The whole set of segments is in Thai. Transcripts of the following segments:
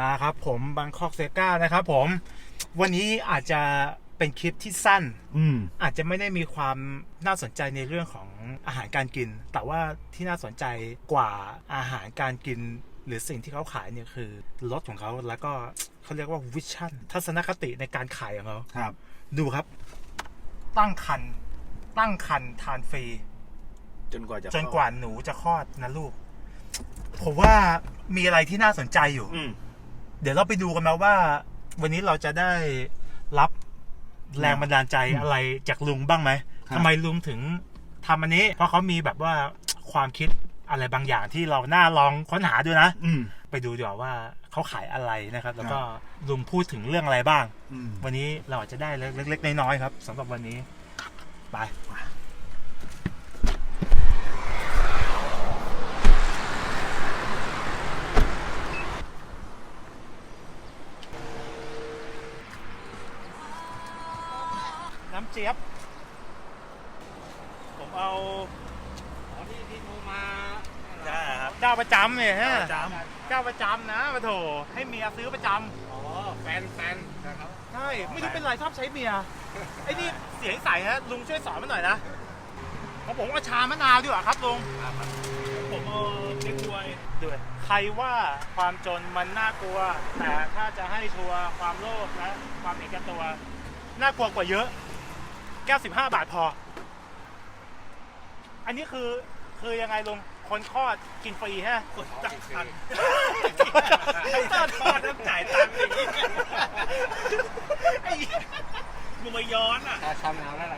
มาครับผมบางคอกเซกานะครับผมวันนี้อาจจะเป็นคลิปที่สั้น อืมอาจจะไม่ได้มีความน่าสนใจในเรื่องของอาหารการกิน แต่ว่าที่น่าสนใจกว่าอาหารการกิน หรือสิ่งที่เขาขายเนี่ยคือรถของเขาแล้วก็เขาเรียกว่าวิชั่นทัศนคติในการขายของเขาครับ ดูครับ ตั้งคัน ตั้งคันทานฟรี จนกว่าจะจนกว่าหนูจะคลอดนะลูก ผมว่ามีอะไรที่น่าสนใจอยู่ อืม เดี๋ยวเราไปดูกันมาว่า วันนี้เราจะได้รับแรงบันดาลใจอะไรจากลุงบ้างไหมครับ ทำไมลุงถึงทำอันนี้ เพราะเขามีแบบว่าความคิดอะไรบางอย่างที่เราน่าลองค้นหาดูนะ อืม ไปดูดีกว่าว่าเขาขายอะไรนะครับ แล้วก็ครับลุงพูดถึงเรื่องอะไรบ้าง อืม วันนี้เราอาจจะได้เล็กๆน้อยๆครับสำหรับวันนี้ ไป น้ำเจี๊ยบ ผมเอาที่ที่โทรมาได้ครับเจ้าประจำเนี่ยฮะจเจ้าประจำนะปะโถให้เมียซื้อประจำอ๋อแฟนแฟนนะครับใช่ไม่รู้เป็นไรชอบใช้เมียไอ้นี่เสียงใสฮะลุงช่วยสอนมาหน่อยนะของผมเอาชามะนาวดีกว่าครับลุงผมเอาเล็กบวยด้วยใครว่าความจนมันน่ากลัว แต่ถ้าจะให้ชัวร์ความโลภและความเห็นแก่ตัว น่ากลัวกว่าเยอะ แก้วสิบห้าบาทพอ อันนี้คือคือยังไงลุงคนคลอดกินฟรีฮะคนจับทันไอ้ตัดทอดต้องจ่ายตังค์อย่างนี้ไอ้มึงมาย้อนอะชาชามน้ำอะไร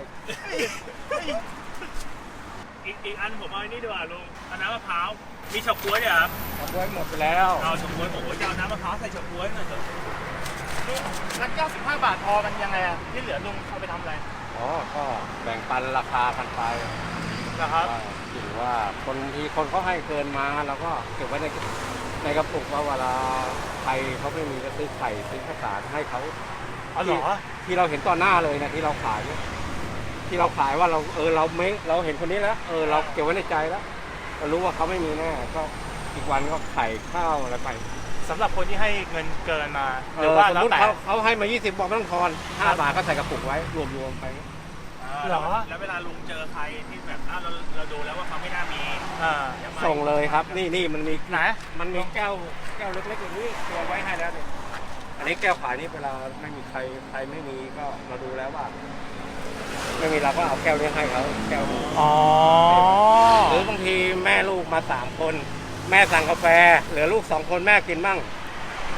อีกอีกอันผมเอาอันนี้ดีกว่าลุงเอาน้ำมะพร้าวมีเฉาก๊วยเนี่ยครับทำไว้หมดไปแล้วเอาเฉาก๊วยผมว่าจะเอาน้ำมะพร้าวใส่เฉาก๊วยหน่อยเถอะลุงรักเก้าสิบห้าบาทพอมันยังไงอะที่เหลือลุงเอาไปทำอะไร อ๋อก็แบ่งปันราคากันไปนะครับว่าถือว่าคนที่คนเขาให้เกินมาเราก็เก็บไว้ในในกระปุกว่าเวลาใครเขาไม่มีก็ซื้อไข่ซื้อข้าวสารให้เขาอ๋อเหรอ ที่เราเห็นต่อหน้าเลยนะที่เราขายเนี่ยที่เราขายว่าเราเออเราไม่เราเห็นคนนี้แล้วเออเราเก็บไว้ในใจแล้วเรารู้ว่าเขาไม่มีแน่ก็อีกวันก็ไข่ข้าวอะไรไป สำหรับคนที่ให้เงินเกินมาหเอรืออว่าสมแล้วมติแต่ เขาเขาให้มา 20 บอกไม่ต้องทอน5บาทก็ใส่กระปุกไว้ รวมๆไปเหรอ แล้วเวลาลุงเจอใครที่แบบอ้าวเราเราดูแล้วว่าเขาไม่น่ามีอ่าดี๋ยวไปส่งเลยครับ นี่นี่มันมี ไหน มันมีแก้วแก้วเล็กๆอย่างนี้ตัวไว้ให้แล้วเนี่ยอันนี้แก้วขายนี่เวลาไม่มีใครใครไม่มีก็เราดูแล้วว่า ไม่มีเราก็เอาแก้วนี้ให้เขาแก้วนี้อ๋อ หรือบางทีแม่ลูกมาสามคน แม่สั่งกาแฟเหลือลูกสองคนแม่กินบ้าง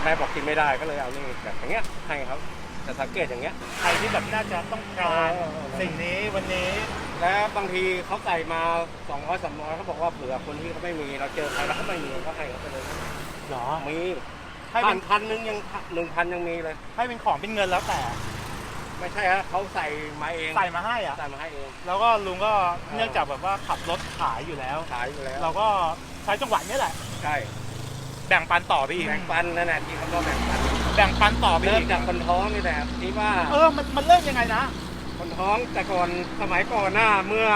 แม่บอกกินไม่ได้ก็เลยเอานี่แบบอย่างเงี้ยให้เขาจะสังเกตอย่างเงี้ยใครที่แบบน่าจะต้องการเออสิ่งนี้วันนี้ แล้วบางทีเขาใส่มา2 0 0 300เขาบอกว่าเผื่อคนที่เขาไม่มีเราเจอใครแล้วเขาไม่มีก็ให้เขาไปเลยเหรอมีให้พัเป็นนพันหนึ่งยังหนึ่งพันยังมีเลย ให้เป็นของเป็นเงินแล้วแต่ ไม่ใช่ฮะเขาใส่มาเองใส่มาให้อะใส่มาให้เองแล้วก็ลุงก็เนื่องจากแบบว่าขับรถขายอยู่แล้วขายอยู่แล้ว เราก็ ใช้จังหวะนี้แหละใช่แบ่งปันต่อไปอีกแบ่งปันนั่นแหละที่เขาก็แบ่งปันแบ่งปันต่อไปเริ่มอีกจากคนท้องนี่แหละที่ว่าเออมันมันเริ่มยังไงนะคนท้องแต่ก่อนสมัยก่อนหน้าเมื่อ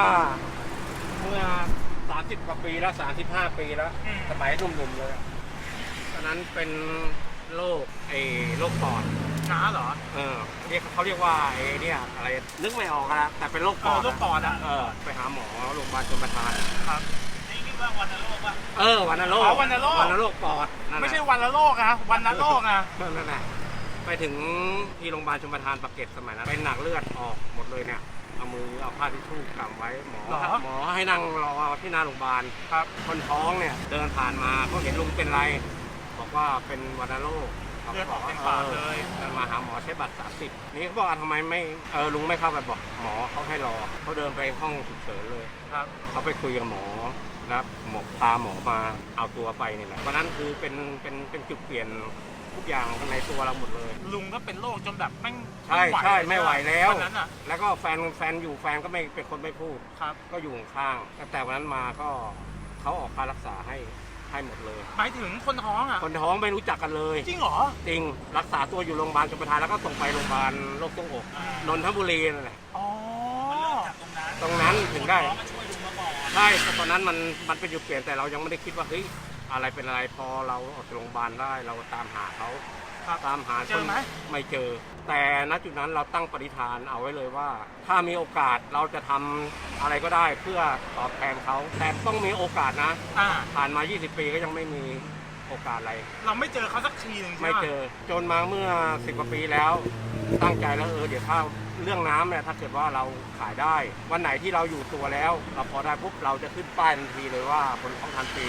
เมื่อ 30กว่าปีแล้ว 35 ปีแล้วอืมสมัยหนุ่มๆเลยอะตอนนั้นเป็นโรคไอ้โรคปอดน้าเหรอเออเรียกเขาเรียกว่าไอ้เนี่ยอะไรนึกไม่ออกอะนะแต่เป็นโรคปอดเออโรคปอดอะเออไปหาหมอโรงพยาบาลชนประทานครับนี่นี่ ว่าวันโลกป่ะ เออวันนโรคอ๋อวัณโรควันนโรคปอดนั่นแหละไม่ใช่วันละโลกนะวันละโลกนะนั่นแหละไปถึงที่โรงพยาบาลชนประทานปากเกร็ดสมัยนั้นเป็นหนักเลือดออกหมดเลยเนี่ยเอามือเอาผ้าทิชชู่กำไว้หมอเหรอหมอให้นั่งรอที่หน้าโรงพยาบาล ครับคนท้องเนี่ยเดินผ่านมาเขาเห็นลุงเป็นไร บอกว่าเป็นวัณโรคเลือดออกเต็มปากเลยเดินมาหาหมอใช้บัตร 30 นี่เขาบอกว่าทำไมไม่เออลุงไม่เข้าไปบอกหมอเขาให้รอเขาเดินไปห้องฉุกเฉินเลยครับเขาไปคุยกับหมอ แล้วหมอพาหมอมาเอาตัวไปนี่แหละวันนั้นคือเป็นเป็นเป็นจุดเปลี่ยนทุกอย่างในตัวเราหมดเลย ลุงก็เป็นโรคจนแบบแม่งใช่ใช่ไม่ไหวแล้ววันนั้นอะ แล้วก็แฟนแฟนอยู่แฟนก็ไม่เป็นคนไม่พูด ครับ ก็อยู่ข้างๆตั้งแต่วันนั้นมาก็เขาออกค่ารักษาให้ให้หมดเลย หมายถึงคนท้องอะ คนท้องไม่รู้จักกันเลย จริงเหรอ จริงรักษาตัวอยู่โรงพยาบาลชลประทานแล้วก็ส่งไปโรงพยาบาลโรคต้วงอกนนทบุรีนั่นแหละอ๋อมันเริ่มจากตรงนั้นตรงนั้นถึงได้หมอมาช่วยลุงมาก่อน ใช่แต่ตอนนั้นมันมันเป็นจุดเปลี่ยนแต่เรายังไม่ได้คิดว่าเฮ้ยอะไรเป็นอะไรพอเราออกจากโรงพยาบาลได้เราตามหาเขาครับตามหาเจอไหมไม่เจอ แต่ณจุดนั้นเราตั้งปณิธานเอาไว้เลยว่า ถ้ามีโอกาสเราจะทำอะไรก็ได้เพื่อตอบแทนเขาแต่ต้องมีโอกาสนะ อ่า ผ่านมา 20 ปีก็ยังไม่มี โอกาสอะไร เราไม่เจอเขาสักทีหนึ่งใช่ไม่ไหมเจอจนมาเมื่อ10กว่าปีแล้ว ตั้งใจแล้วเออเดี๋ยวถ้าเรื่องน้ำเนี่ยถ้าเกิดว่าเราขายได้ วันไหนที่เราอยู่ตัวแล้ว เราพอได้ปุ๊บเราจะขึ้นป้ายทันทีเลยว่าบนท้องทันปี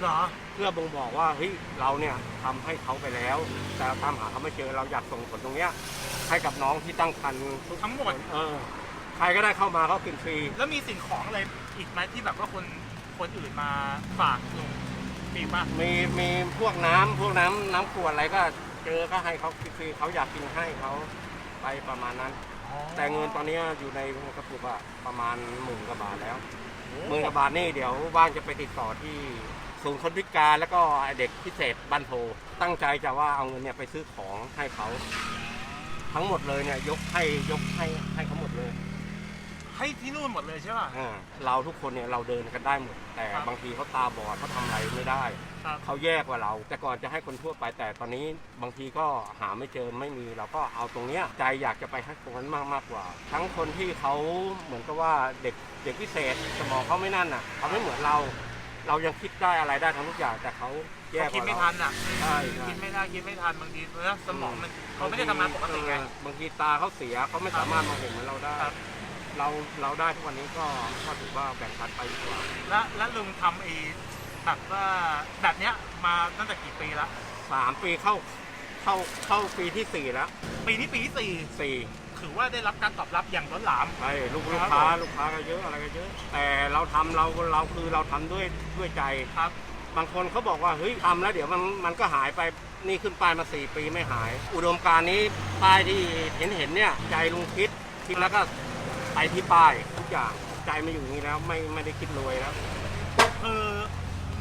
เหรอ เพื่อบ่งบอกว่าเฮ้ยเราเนี่ยทำให้เขาไปแล้ว แต่ตามหาเขาไม่เจอเราอยากส่งผลตรงเนี้ยให้กับน้องที่ตั้งครรภ์ทุกทั้งหมด เออใครก็ได้เข้ามาเขากินฟรี แล้วมีสิ่งของอะไรอีกไหมที่แบบว่าคนคนอื่นมาฝากลุง มีป่ะมีมีพวกน้ำพวกน้ำน้ำขวดอะไรก็เจอก็ให้เขากินฟรีเขาอยากกินให้เขาไปประมาณนั้น แต่เงินตอนนี้อยู่ในกระปุกอะประมาณหมื่นกว่าบาทแล้วหมื่นกว่าบาทนี่เดี๋ยวว่างจะไปติดต่อที่ศูนย์คนพิการแล้วก็เด็กพิเศษบ้านโพตั้งใจจะว่าเอาเงินเนี่ยไปซื้อของให้เขา ทั้งหมดเลยเนี่ยยกให้ยกให้ให้เขาหมดเลย ให้ที่นู่นหมดเลยใช่ป่ะ อ่าเราทุกคนเนี่ยเราเดินกันได้หมด แต่ครับบางทีเขาตาบอดเขาทำอะไรไม่ได้ ครับ เขาแยกกว่าเรา แต่ก่อนจะให้คนทั่วไปแต่ตอนนี้บางทีก็หาไม่เจอไม่มีเราก็เอาตรงเนี้ยใจอยากจะไปให้ตรงนั้นมากมากกว่า ทั้งคนที่เขาเหมือนกับว่าเด็กเด็กพิเศษสมองเขาไม่นั่นน่ะเขาไม่เหมือนเรา เรายังคิดได้อะไรได้ทั้งทุกอย่างแต่เขาแยกเขาคิดว่าไม่เราทันอะ ใช่ใช่ คิดไม่ได้คิดไม่ทันบางทีเนอะสมองมันเขาไม่ได้ทำงานปกติไง เออบางทีตาเขาเสียเขาไม่สามารถมองเห็นเหมือนเราได้ ครับ เราเราได้ทุกวันนี้ก็ก็ถือว่าแบ่งปันไปดีกว่าแล้วแล้วลุงทำไอ้แบบว่าแบบเนี้ยมาตั้งแต่กี่ปีละสามปีเข้าเข้าเข้าปีที่สี่แล้วปีนี้ปีที่สี่สี่ถือว่าได้รับการตอบรับอย่างล้นหลามไปลูกคลูรักบค้าผมลูกค้าก็เยอะอะไรก็เยอะ แต่เราทำเราเราคือเราทำด้วยด้วยใจครับ บางคนเขาบอกว่าเฮ้ยทำแล้วเดี๋ยวมันมันก็หายไปนี่ขึ้นป้ายมาสี่ปีไม่หาย อุดมการณ์นี้ป้ายที่เห็นเห็นเนี่ยใจลุงคิดคิดแล้วก็ ไปที่ป้ายทุกอย่างใจมาอยู่นี่แล้วไม่ไม่ได้คิดรวยแล้ว คือ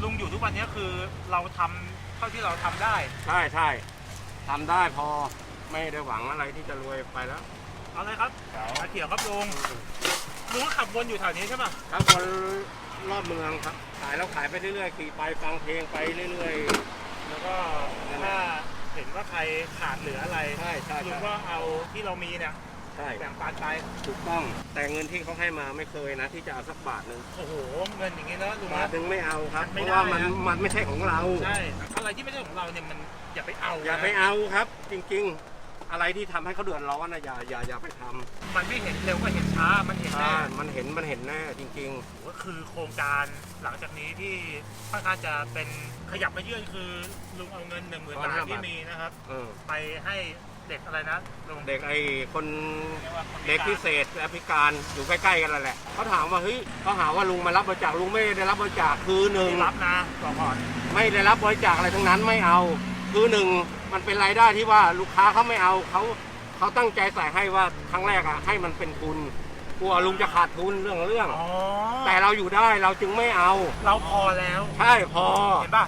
ลุงอยู่ทุกวันนี้คือเราทำเท่าที่เราทำได้ใช่ใช่ทำได้พอไม่ได้หวังอะไรที่จะรวยไปแล้ว เอาเลยครับมาเกี่ยวครับลุงลุงก็ขับวนอยู่แถวนี้ใช่ป่ะครับคนรอบเมืองครับ ขายแล้วขายไปเรื่อยๆขี่ไปฟังเพลงไปเรื่อย แล้วก็ถ้าเห็นว่าใครขาดเหลืออะไรๆใช่ใช่ลุงใช่ ก็เอาที่เรามีเนี่ย ใช่แบ่งปันไปถูกต้องแต่เงินที่เขาให้มาไม่เคยนะ ที่จะเอาสักบาทหนึ่งโอ้โหเงินอย่างงี้นะลุงบาทนะ หนึ่งไม่เอาครับไม่เพได้ราะว่ามันนะ มันไม่ใช่ของเรา ใช่อะไรที่ไม่ใช่ของเราเนี่ยมันอย่าไปเอาอย่านะไปเอาครับ จริงๆ อะไรที่ทำให้เขาเดือดร้อนนะอย่าอย่าอย่าไปทมันไม่เห็นเร็วก็เห็นช้ามันเห็นำแน่ถ้ามันเห็นมันเห็นแน่จริง ก็คือโครงการหลังจากนี้ที่ค่อนข้างจะเป็นขยับมาเยื่อนคือลุงเอาเงินหนึ่งหมื่นบาทที่มีนะครับ ๆ เออไปให้ เด็กอะไรนะลุงเด็กไอ้คนเรียกว่าคนเด็กพิเศษและพิการอยู่ใกล้ๆกันนั่นแหละเขาถามว่าเฮ้ยเขาหาว่าลุงมารับบริจาคลุงไม่ได้รับบริจาคคือหนึ่งไม่รับนะบอกก่อนไม่ได้รับบริจาคอะไรทั้งนั้นไม่เอา คือหนึ่งมันเป็นรายได้ที่ว่าลูกค้าเขาไม่เอาเขาเขาตั้งใจใส่ให้ว่าครั้งแรกอะให้มันเป็นทุนกลัวลุงจะขาดทุนเรื่องเรื่องอ๋อแต่เราอยู่ได้เราจึงไม่เอา เราพอแล้ว ใช่พอเห็นป่ะ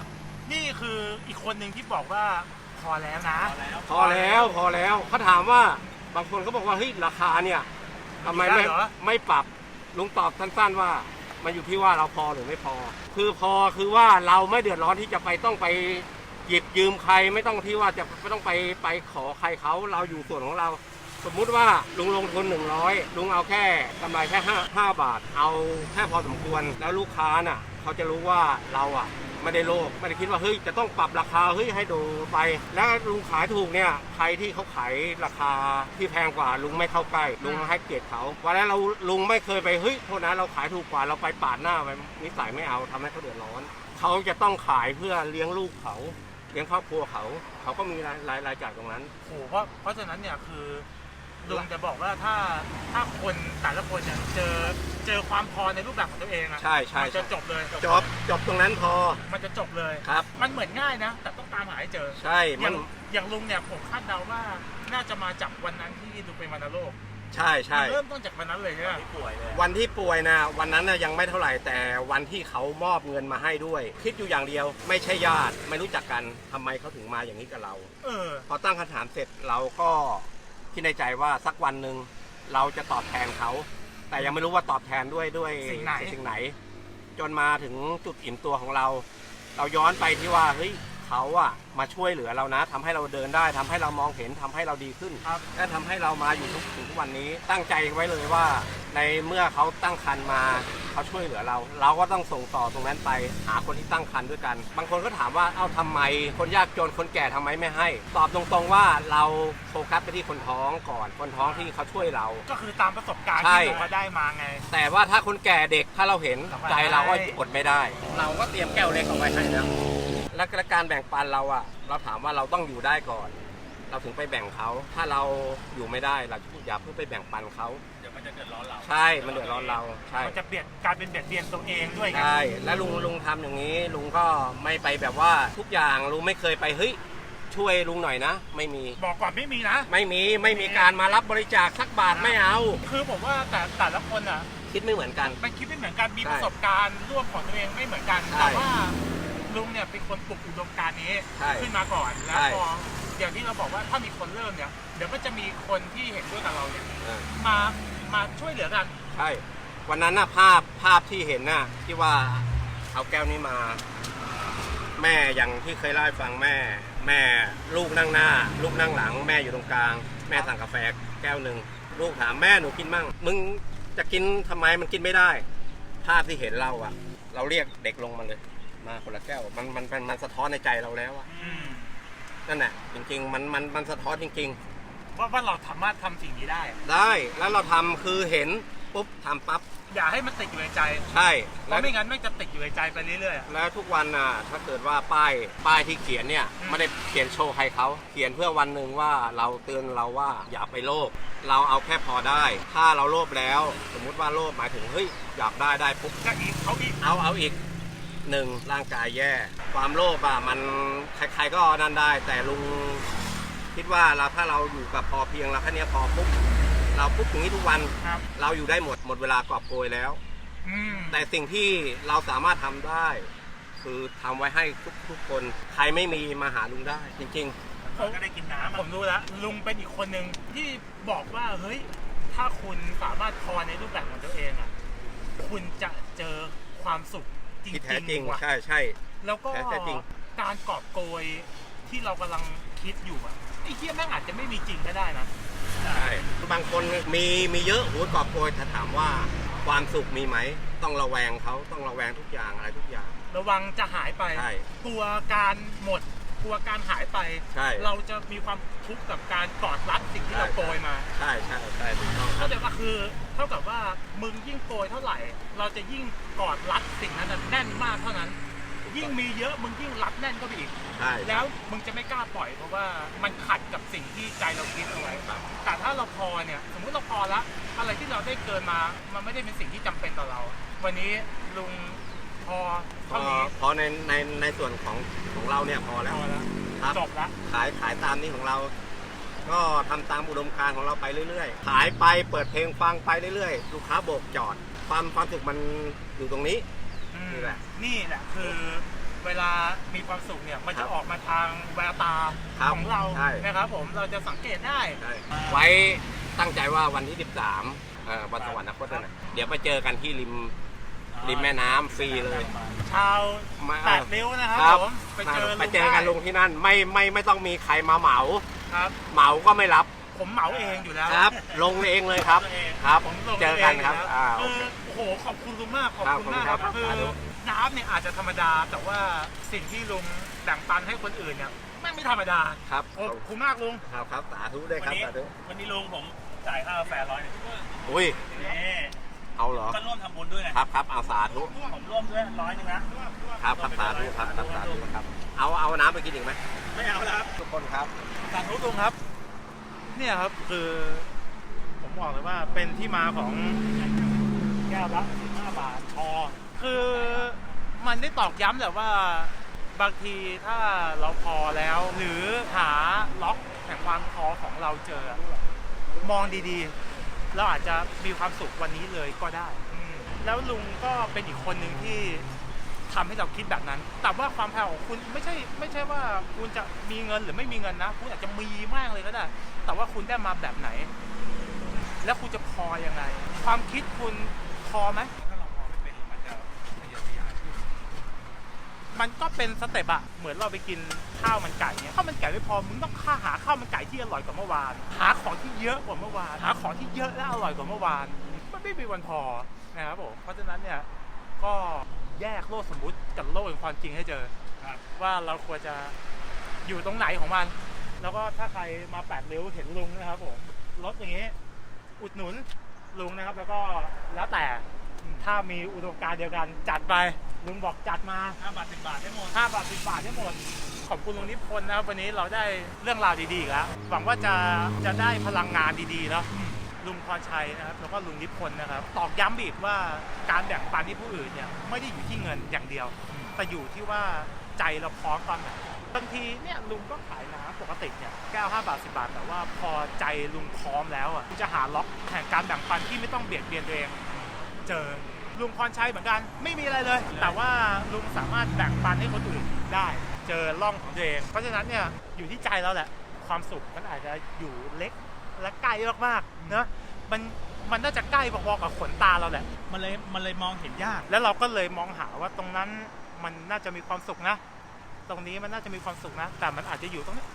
นี่คืออีกคนหนึ่งที่บอกว่าพ อแล้วนะ พอแล้วพอแล้วเขาถามว่าบางคนเขาบอกว่าเฮ้ยราคาเนี่ยทำไมไม่ได้เหรอ ไม่ปรับลุงตอบสั้นๆว่า มันอยู่ที่ว่าเราพอหรือไม่พอ คือพอคือว่าเราไม่เดือดร้อนที่จะไปต้องไปหยิบยืมใครไม่ต้องที่ว่าจะไม่ต้องไปไปขอใครเขาเราอยู่ส่วนของเรา สมมุติว่าลุงลงทุน 100 ลุงเอาแค่กำไรแค่5 5บาท เอาแค่พอสมควรแล้วลูกค้าน่ะเขาจะรู้ว่าเราอะ ไม่ได้โลภไม่ได้คิดว่าเฮ้ยจะต้องปรับราคาเฮ้ยให้ดูไป แล้วลุงขายถูกเนี่ยใครที่เขาขายราคาที่แพงกว่าลุงไม่เข้าใกล้ลุงให้เกียรติเขาวันนั้นเราลุงไม่เคยไปเฮ้ยโทษนะเราขายถูกกว่าเราไปปาดหน้าไปนิสัยไม่เอาทำให้เขาเดือดร้อนเขาจะต้องขายเพื่อเลี้ยงลูกเขาเลี้ยงครอบครัวเขา เขาก็มีรายรายจ่ายตรงนั้นโอ้เพราะเพราะฉะนั้นเนี่ยคือ ลุงจะบอกว่าถ้าถ้าคนแต่ละคนเนี่ยเจอเจอความพอในรูปแบบของตัวเองอะใช่ใช่ มันจะใช่จบเลยจบจบตรงนั้นพอ มันจะจบเลยครับ มันเหมือนง่ายนะ แต่ต้องตามหาให้เจอใช่อมัย่านงอย่างลุงเนี่ยผมคาดเดาว่าน่าจะมาจากวันนั้นที่ลุงเป็นวัณโรคใช่ใช่ มันเริ่มต้นจากวันนั้นเลยใช่ไหมป่วยเลยวันที่ป่วยนะวันนั้นนะยังไม่เท่าไหร่แต่วันที่เขามอบเงินมาให้ด้วย คิดอยู่อย่างเดียว ไม่ใช่ญาติไม่รู้จักกันทำไมเขาถึงมาอย่างนี้กับเรา เออ พอตั้งคำถามเสร็จเราก็ คิดในใจว่าสักวันหนึ่งเราจะตอบแทนเขา แต่ยังไม่รู้ว่าตอบแทนด้วยด้วยสิ่งไหนสิ่งไหน จนมาถึงจุดอิ่มตัวของเรา เราย้อนไปที่ว่าเฮ้ยเขาอะมาช่วยเหลือเรานะทำให้เราเดินได้ทำให้เรามองเห็นทำให้เราดีขึ้น ครับและทำให้เรามาอยู่ทุกถึงทุกวันนี้ตั้งใจไว้เลยว่าในเมื่อเขาตั้งครรภ์มา เขาช่วยเหลือเรา เราก็ต้องส่งต่อตรงนั้นไป หาคนที่ตั้งครรภ์ด้วยกัน บางคนก็ถามว่าเอ้าทำไม คนยากจนคนแก่ทำไมไม่ให้ ตอบตรงๆว่าเราโฟกัสไปที่คนท้องก่อน คนท้องที่เขาช่วยเรา ก็คือตามประสบการณ์ใช่ที่ลุงมาได้มาไง แต่ว่าถ้าคนแก่เด็กถ้าเราเห็นเราก็ใจเราก็ให้อดไม่ได้ เราก็เตรียมแก้วเล็กเอาไว้ให้แล้วและการแบ่งปันเราอะเราถามว่าเราต้องอยู่ได้ก่อน เราถึงไปแบ่งเขา ถ้าเราอยู่ไม่ได้เราอย่าเพิ่งไปแบ่งปันเขาเดี๋ยวมันจะเดือดร้อนเราใช่มันเดือดร้อนเราใช่มันจะเบียดการเป็นเบียดเบียนตัวเองด้วยไงใช่แล้วลุงลุงทำอย่างนี้ ลุงก็ไม่ไปแบบว่าทุกอย่างลุงไม่เคยไปเฮ้ยช่วยลุงหน่อยนะ ไม่มี บอกก่อนไม่มีนะ ไม่มีไม่มีการมารับบริจาคสักบาทไม่เอา คือผมว่าแต่แต่ละคนอะคิดไม่เหมือนกัน มันคิดไม่เหมือนกันมีใช่ประสบการณ์ร่วมของตัวเองไม่เหมือนกันใช่แต่ว่าลุงเนี่ยเป็นคนปลุกอุดมการณ์นี้ใช่ขึ้นมาก่อนแล้วใช่ พออย่างที่เราบอกว่าถ้ามีคนเริ่มเนี่ยเดี๋ยวก็จะมีคนที่เห็นด้วยกับเราเนี่ยเออมา มาช่วยเหลือกัน ใช่ วันนั้นน่ะภาพภาพที่เห็นน่ะที่ว่าเอาแก้วนี้มา แม่อย่างที่เคยเล่าให้ฟังแม่ แม่ลูกนั่งหน้า ลูกนั่งหลัง แม่อยู่ตรงกลาง แม่สั่งกาแฟแก้วหนึ่งลูกถามแม่หนูกินมั่งมึงจะกินทำไมมันกินไม่ได้ ภาพที่เห็นเราอะเราเรียกเด็กลงมาเลย มาคนละแก้วมันมันมันมันสะท้อนในใจเราแล้วอะอืมนั่นแหละจริง ๆ มันมันมันสะท้อนจริง ว่าว่าเราสามารถทำสิ่งนี้ได้ๆได้แล้วเราทำคือเห็นปุ๊บทำปั๊บอย่าให้มันติดอยู่ในใจ ใช่เพแล้วราะไม่งั้นไม่งจะติดอยู่ในใจไปเรื่อยๆอะ แล้วทุกวันน่ะถ้าเกิดว่าป้ายป้ายที่เขียนเนี่ยอืม ไม่ได้เขียนโชว์ใครเขาเขียนเพื่อวันหนึ่งว่าเราเตือนเราว่าอย่าไปโลภเราเอาแค่พอได้ ถ้าเราโลภแล้ว สมมุติว่าโลภหมายถึงเฮ้ยอยากได้ได้ปุ๊บ จะอีกเขาอีกเอาเอาอีกหนึ่งร่างกายแย่ ความโลภอะมันใครๆก็นั่นได้ แต่ลุง คิดว่าเราถ้าเราอยู่กับพอเพียงเราแค่เนี้ยพอปุ๊บเราปุ๊บอย่างนี้ทุกวัน ครับ เราอยู่ได้หมดหมดเวลากอบโกยแล้ว อืมแต่สิ่งที่เราสามารถทำได้ คือทำไว้ให้ทุกทุกคน ใครไม่มีมาหาลุงได้ จริง มันก็ได้กินน้ำผมรู้แล้วลุงเป็นอีกคนหนึ่งที่บอกว่าเฮ้ย ถ้าคุณสามารถพอในรูปแบบของตัวเองอะ คุณจะเจอความสุขจๆที่แท้จริริงงๆว่ะ ใช่ใช่ แล้วก็แท้จริง การกอบโกยที่เรากำลังคิดอยู่อะไอ้เหี้ยแม่งอาจจะไม่มีจริงก็ได้นะ ใช่บางคนมีมีเยอะโหยกอบโกยถ้าถามว่าความสุขมีไหม ต้องระแวงเขาต้องระแวงทุกอย่างอะไรทุกอย่าง ระวังจะหายไป ใช่ กลัวการหมด กลัวการหายไป ใช่ เราจะมีความทุกข์กับการกอดรัดสิ่งที่เราใช่โกยมา ใช่ใช่ใช่ถูกต้องคเข้ารับใจว่าคือเท่ากับว่ามึงยิ่งโกยเท่าไหร่ เราจะยิ่งกอดรัดสิ่งนั้นนะแน่นมากเท่านั้น ยิ่งมีเยอะมึงยิ่งรัดแน่นก็ไปอีก ใช่แล้วมึงจะไม่กล้าปล่อยเพราะว่ามันขัดกับสิ่งที่ใจเราคิดเอาไว้แต่ถ้าเราพอเนี่ยสมมุติเราพอละอะไรที่เราได้เกินมา มันไม่ได้เป็นสิ่งที่จำเป็นต่อเรา วันนี้ลุงพอพอเท่านี้พอในในในส่วนของของเราเนี่ยพอแล้วพอแล้วครับ จบละ ขายขายตามนี้ของเรา ก็ทำตามอุดมการณ์ของเราไปเรื่อยๆ ขายไปเปิดเพลงฟังไปเรื่อยๆ ลูกค้าโบกจอด ความความสุขมันอยู่ตรงนี้อืม นี่แหละ นี่แหละคือเวลามีความสุขเนี่ยมันครัจะบออกมาทางแววตาครับของเราใช่ นะครับผมเราจะสังเกตได้ใช่ไว้ตั้งใจว่าวันที่ 13เอ่อวันสวรรคตนั่นน่ะเดี๋ยวไปเจอกันที่ริมริมแม่น้ำฟรีเลยชาวมาแปดริ้วนะครับครับผมไปเจอไปเจอกันลุงได้ที่นั่นไม่ไม่ไม่ต้องมีใครมาเหมา ครับ เหมาก็ไม่รับ ผมเหมาเองอยู่แล้วครับ ลงเองเลยครับครับ ผมลงเจอกันครับงยู่แล้วอ่าโอคือเคโอ้โหขอบคุณลุงมากขอบครับคุณมากครับขอบคุณคืครับอน้ำเนี่ยอาจจะธรรมดา แต่ว่าสิ่งที่ลุงแบ่งปันให้คนอื่นเนี่ยแม่งไม่ธรรมดาครับโอ้ขอบคุณมากลุงครับครับสาธุด้วยวัครับนี้สาธุวันนี้ลุงผมจ่ายค่ากาแฟร้อยหนึ่งอุ้ยนี่เอาเหรอก็ร่วมทำบุญด้วยไงครับครับเอาสาธุผมร่วมด้วยร้อยหนึ่งนะครับครับสาธุครับครับสาธุครับ เอาเอาน้ำไปกินอีกไหมไม่เอาแล้วครับทุกคนครับ สาธุลุงครับ เนี่ยครับคือ ผมบอกเลยว่าเป็นที่มาของแก้วละ15 บาทพอคือมันได้ตอกย้ำแหละว่าบางทีถ้าเราพอแล้ว หรือหาล็อกแห่งความพอของเราเจอ มองดีๆ เราอาจจะมีความสุขวันนี้เลยก็ได้ แล้วลุงก็เป็นอีกคนหนึ่งที่ ทำให้เราคิดแบบนั้น แต่ว่าความแพ้ของคุณไม่ใช่ไม่ใช่ว่าคุณจะมีเงินหรือไม่มีเงินนะ คุณอาจจะมีมากเลยก็ได้ แต่ว่าคุณได้มาแบบไหน แล้วคุณจะพอยังไง ความคิดคุณพอไหม ถ้าเราพอไม่เป็นมันจะทะเยอทะยานขึ้นมันก็เป็นสเต็ปอะเหมือนเราไปกินข้าวมันไก่เนี่ยข้าวมันไก่ไม่พอ มึงต้องค่าหาข้าวมันไก่ที่อร่อยกว่าเมื่อวาน หาของที่เยอะกว่าเมื่อวาน หาของที่เยอะและอร่อยกว่าเมื่อวาน มันไม่มีวันพอนะครับผม เพราะฉะนั้นเนี่ยก็ แยกโลกสมมุติกับโลกแห่งความจริงให้เจอครับ ว่าเราควรจะอยู่ตรงไหนของมัน แล้วก็ถ้าใครมาแปดริ้วเห็นลุงนะครับผมรถอย่างนี้ อุดหนุนลุงนะครับ แล้วก็แล้วแต่ถ้ามีอุดมการณ์เดียวกันจัดไปลุงบอกจัดมาห้าบาทสิบบาทได้หมด5บาท10บาทได้หมดขอบคุณลุงนิพนธ์นะครับวันนี้เราได้เรื่องราวดีๆอีกแล้วหวังว่าจะจะได้พลังงานดีๆเนาะ ลุงพรชัยนะครับแล้วก็ลุงนิพนธ์นะครับตอกย้ำอีกว่าการแบ่งปันที่ผู้อื่นเนี่ยไม่ได้อยู่ที่เงินอย่างเดียว แต่อยู่ที่ว่าใจเราพร้อมตอนไหนบางทีเนี่ยลุงก็ขายน้ำปกติเนี่ยแก้ว5บาท10บาท แต่ว่าพอใจลุงพร้อมแล้วอะลุงจะหาล็อกแห่งการแบ่งปันที่ไม่ต้องเบียดเบียนตัวเองเจอลุงพรชัยเหมือนกันไม่มีอะไรเลย แต่ว่าลุงสามารถแบ่งปันให้คนอื่นได้ เจอร่องของตัวเอง เพราะฉะนั้นเนี่ยอยู่ที่ใจเราแหละความสุขมันอาจจะอยู่เล็ก และใกล้มากๆเนอะมันมันน่าจะใกล้พอๆกับขนตาเราแหละ มันเลยมันเลยมองเห็นยาก แล้วเราก็เลยมองหาว่าตรงนั้นมันน่าจะมีความสุขนะ ตรงนี้มันน่าจะมีความสุขนะ แต่มันอาจจะอยู่ตรงนี้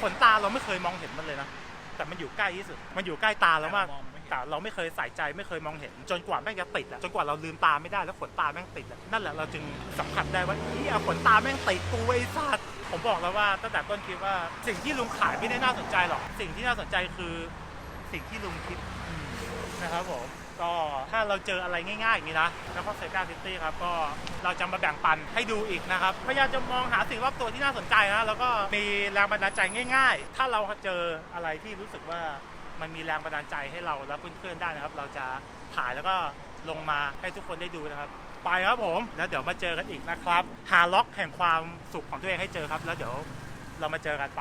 ขนตาเราไม่เคยมองเห็นมันเลยนะ แต่มันอยู่ใกล้ที่สุด มันอยู่ใกล้ตาเรามากแต่เรามองไม่เห็นแต่เราไม่เคยใส่ใจไม่เคยมองเห็น จนกว่าแม่งจะติดอะจนกว่าเราลืมตาไม่ได้แล้วขนตาแม่งติดอะนั่นแหละเราจึงสัมผัสได้ว่าเฮียขนตาแม่งติดกูไอ้สัตว์ ผมบอกแล้วว่าตั้งแต่ต้นคลิปว่าสิ่งที่ลุงขายไม่ได้น่าสนใจหรอก สิ่งที่น่าสนใจคือสิ่งที่ลุงคิดนะครับผมก็ถ้าเราเจออะไรง่ายๆอย่างนี้นะแล้วก็เซกาซิตี้ครับก็เราจะมาแบ่งปันให้ดูอีกนะครับพยายามจะมองหาสิ่งรอบตัวที่น่าสนใจนะแล้วก็มีแรงบันดาลใจง่าย ๆ ถ้าเราเจออะไรที่รู้สึกว่ามันมีแรงบันดาลใจให้เราและเพื่อนๆได้นะครับ เราจะถ่ายแล้วก็ลงมาให้ทุกคนได้ดูนะครับ ไปครับผม แล้วเดี๋ยวมาเจอกันอีกนะครับ หาล็อกแห่งความสุขของตัวเองให้เจอครับ แล้วเดี๋ยวเรามาเจอกันไป